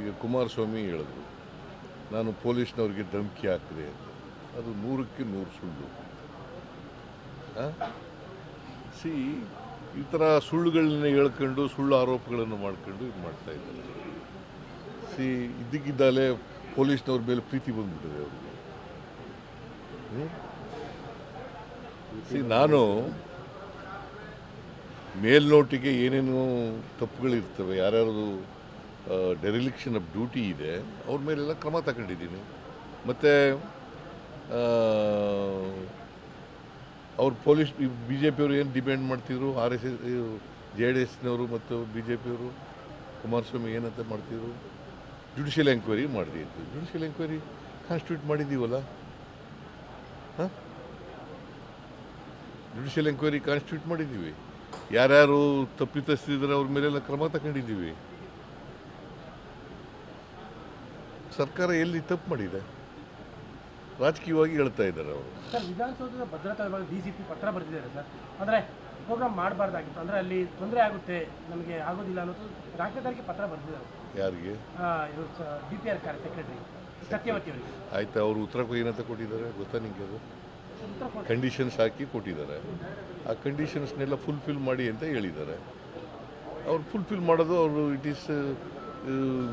ಈಗ ಕುಮಾರಸ್ವಾಮಿ ಹೇಳಿದ್ರು, ನಾನು ಪೊಲೀಸ್ನವ್ರಿಗೆ ಧಮಕಿ ಹಾಕಿದೆ ಅಂತ. ಅದು ನೂರಕ್ಕೆ ನೂರು ಸುಳ್ಳು. ಸಿ, ಈ ಥರ ಸುಳ್ಳುಗಳನ್ನ ಹೇಳ್ಕೊಂಡು, ಸುಳ್ಳು ಆರೋಪಗಳನ್ನು ಮಾಡ್ಕೊಂಡು ಇದು ಮಾಡ್ತಾ ಇದ್ದಾರೆ. ಸಿ ಇದ್ದಕ್ಕಿದ್ದಾಲೆ ಪೊಲೀಸ್ನವ್ರ ಮೇಲೆ ಪ್ರೀತಿ ಬಂದ್ಬಿಟ್ಟಿದೆ ಅವ್ರಿಗೆ. ಸಿ, ನಾನು ಮೇಲ್ನೋಟಿಗೆ ಏನೇನು ತಪ್ಪುಗಳಿರ್ತವೆ, ಯಾರ್ಯಾರ್ದು ಡೆರಿಲಿಕ್ಷನ್ ಆಫ್ ಡ್ಯೂಟಿ ಇದೆ. ಅವ್ರ ಮೇಲೆಲ್ಲ ಕ್ರಮ ತಗೊಂಡಿದ್ದೀನಿ. ಮತ್ತು ಅವ್ರು ಪೊಲೀಸ್ ಬಿ ಜೆ ಪಿಯವರು ಏನು ಡಿಪೆಂಡ್ ಮಾಡ್ತಿದ್ರು? R S S J D ಎಸ್ನವರು ಮತ್ತು ಬಿ ಜೆ ಪಿಯವರು ಕುಮಾರಸ್ವಾಮಿ ಏನಂತ ಮಾಡ್ತಿದ್ರು? ಜುಡಿಷಿಯಲ್ ಎಂಕ್ವೈರಿ ಮಾಡ್ತಿದ್ರು ಜುಡಿಷಿಯಲ್ ಎಂಕ್ವೈರಿ ಕಾನ್ಸ್ಟಿಟ್ಯೂಟ್ ಮಾಡಿದ್ದೀವಲ್ಲ? ಹಾಂ? ಜುಡಿಷಿಯಲ್ ಎಂಕ್ವೈರಿ ಕಾನ್ಸ್ಟಿಟ್ಯೂಟ್ ಮಾಡಿದ್ದೀವಿ. ಯಾರ್ಯಾರು ತಪ್ಪಿತಸ್ಥಿದ್ರೆ ಅವ್ರ ಮೇಲೆಲ್ಲ ಕ್ರಮ ತಗೊಂಡಿದ್ದೀವಿ. ಸರ್ಕಾರ ಎಲ್ಲಿ ತಪ್ಪು ಮಾಡಿದೆ? ರಾಜಕೀಯವಾಗಿ ಹೇಳ್ತಾ ಇದ್ದಾರೆ ಅವರು. ಸರ್ ವಿಧಾನಸೌಧದ ಭದ್ರತಾ ವಿಭಾಗ ಡಿ ಸಿ ಪಿ ಪತ್ರ ಬರೆದಿದ್ದಾರೆ ಸರ್. ಅಂದರೆ ಪ್ರೋಗ್ರಾಮ್ ಮಾಡಬಾರ್ದಾಗಿತ್ತು. ಅಂದರೆ ಅಲ್ಲಿ ತೊಂದರೆ ಆಗುತ್ತೆ ನಮಗೆ ಆಗೋದಿಲ್ಲ ಅನ್ನೋದು ರಾಜ್ಯದವರಿಗೆ ಪತ್ರ ಬರೆದಿದ್ದಾರೆ. ಯಾರಿಗೆ? ಡಿ ಪಿ ಆರ್ ಕಾರ್ಯ ಸೆಕ್ರೆಟರಿ ಸತ್ಯವತಿ ಅವರಿಗೆ. ಆಯ್ತಾ ಅವರು ಉತ್ತರ ಏನಂತ ಕೊಟ್ಟಿದ್ದಾರೆ ಗೊತ್ತಾ ನಿಮಗೆ ಅದು? ಕಂಡೀಷನ್ಸ್ ಹಾಕಿ ಕೊಟ್ಟಿದ್ದಾರೆ. ಆ ಕಂಡೀಷನ್ಸ್ನೆಲ್ಲ ಫುಲ್ಫಿಲ್ ಮಾಡಿ ಅಂತ ಹೇಳಿದ್ದಾರೆ. ಅವ್ರು ಫುಲ್ಫಿಲ್ ಮಾಡೋದು ಅವರು ಇಟ್ ಈಸ್